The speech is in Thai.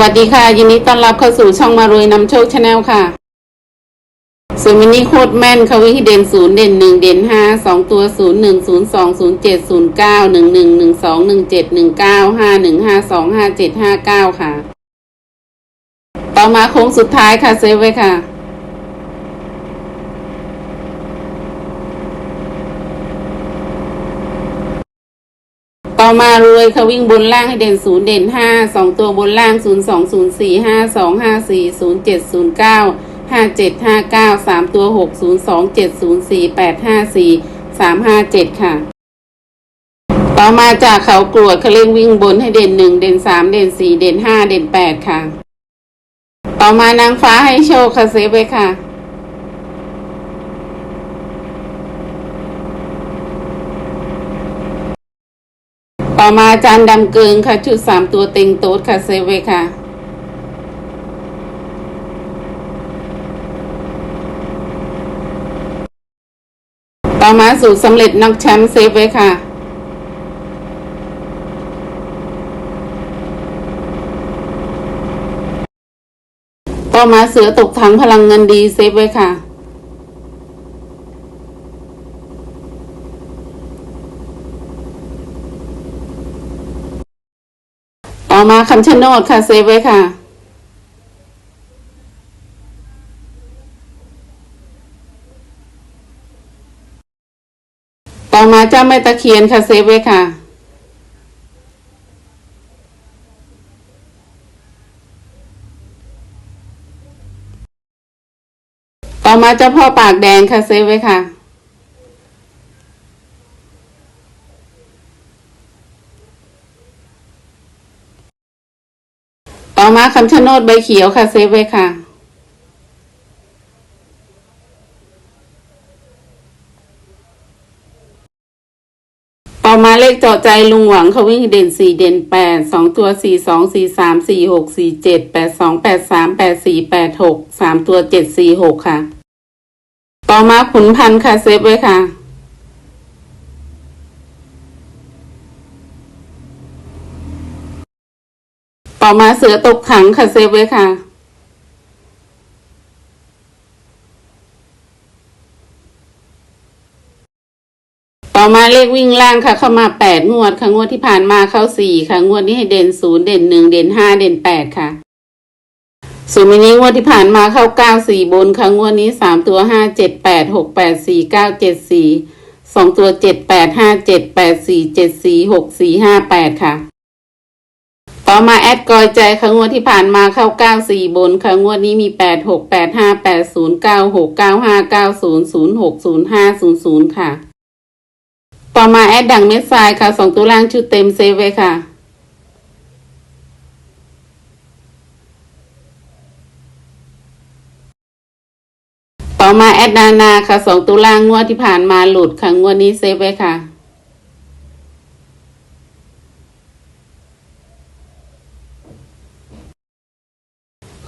วัสดีค่ะ ยินดีต้อนรับเข้าสู่ช่องมารวยนำโชคชาแนลค่ะส่วนวันนี้โคตรแม่นค่ะวิธีเด่นศูนย์เด่นหนึ่งเด่นห้าสองตัวศูนย์หนึ่งศูนย์สองศูนย์เจ็ดศูนย์เก้าหนึ่งหนึ่งหนึ่งสองหนึ่งเจ็ดหนึ่งเก้าห้าหนึ่งห้าสองห้าเจ็ดห้าเก้าค่ะ ต่อมาโค้งสุดท้ายค่ะเซฟไว้ค่ะ ต่อมารวยเขาวิ่งบนล่างให้เด่นศูนย์เด่นห้าสองตัวบนล่างศูนย์สองศูนย์สี่ห้าสองห้าสี่ศูนย์เจ็ดศูนย์เก้าห้าเจ็ดห้าเก้าสามตัวหกศูนย์สองเจ็ดศูนย์สี่แปดห้าสี่สามห้าเจ็ดค่ะ ต่อมาจากเขากรวดเขาเร่งวิ่งบนให้เด่นหนึ่งเด่นสามเด่นสี่เด่นห้าเด่นแปดค่ะ ต่อมานางฟ้าให้โชคค่ะเซฟไว้ค่ะ ต่อมาจานดำเกิงค่ะ ชุดสามตัวเต็งโต๊ดค่ะเซฟไว้ค่ะ ต่อมาสูตรสำเร็จนักแชมป์เซฟไว้ค่ะต่อมาเสือตกถังพลังเงินดีเซฟไว้ค่ะ ต่ อมาคำชะโนดค่ะ เซฟไว้ค่ะ ต่อมาเจ้าแม่ตะเคียนค่ะ เซฟไว้ค่ะ ต่อมาเจ้าพ่อปากแดงค่ะ เซฟไว้ค่ะ ต่อมาคำชะโนดใบเขียวค่ะ เซฟไว้ค่ะ ต่อมาเลขเจาะใจลุงหวังเขาวิ่งเด่นสี่เด่นแปดสองตัวสี่สองสี่สามสี่หกสี่เจ็ดแปดสองแปดสามแปดสี่แปดหกสามตัวเจ็ดสี่หกค่ะ ต่อมาขุนพันธ์ค่ะ เซฟไว้ค่ะ ต่อมาเสือตกขังค่ะเซฟไว้ค่ะ ต่อมาเลขวิ่งล่างค่ะ เข้ามาแปดงวดค่ะงวดที่ผ่านมาเข้าสี่ค่ะงวดนี้ให้เด่นศูนย์เด่นหนึ่งเด่นห้าเด่นแปดค่ะส่วนวันนี้งวดที่ผ่านมาเข้าเก้าสี่บนค่ะงวดนี้สามตัวห้าเจ็ดแปดหกแปดสี่เก้าเจ็ดสี่สองตัวเจ็ดแปดห้าเจ็ดแปดสี่เจ็ดสี่หกสี่ห้าแปดค่ะ ต่อมาแอดกอยใจค่ะงวดที่ผ่านมาเข้าเก้าสี่บนค่ะงวดนี้มีแปดหกแปดห้าแปดศูนย์เก้าหกเก้าห้าเก้าศูนย์ศูนย์หกศูนย์ห้าศูนย์ศูนย์ค่ะ ต่อมาแอดดังเม็ดทรายค่ะสองตัวล่างชุดเต็มเซฟไว้ค่ะ ต่อมาแอดนานาค่ะสองตัวล่างงวดที่ผ่านมาหลุดค่ะงวดนี้เซฟไว้ค่ะ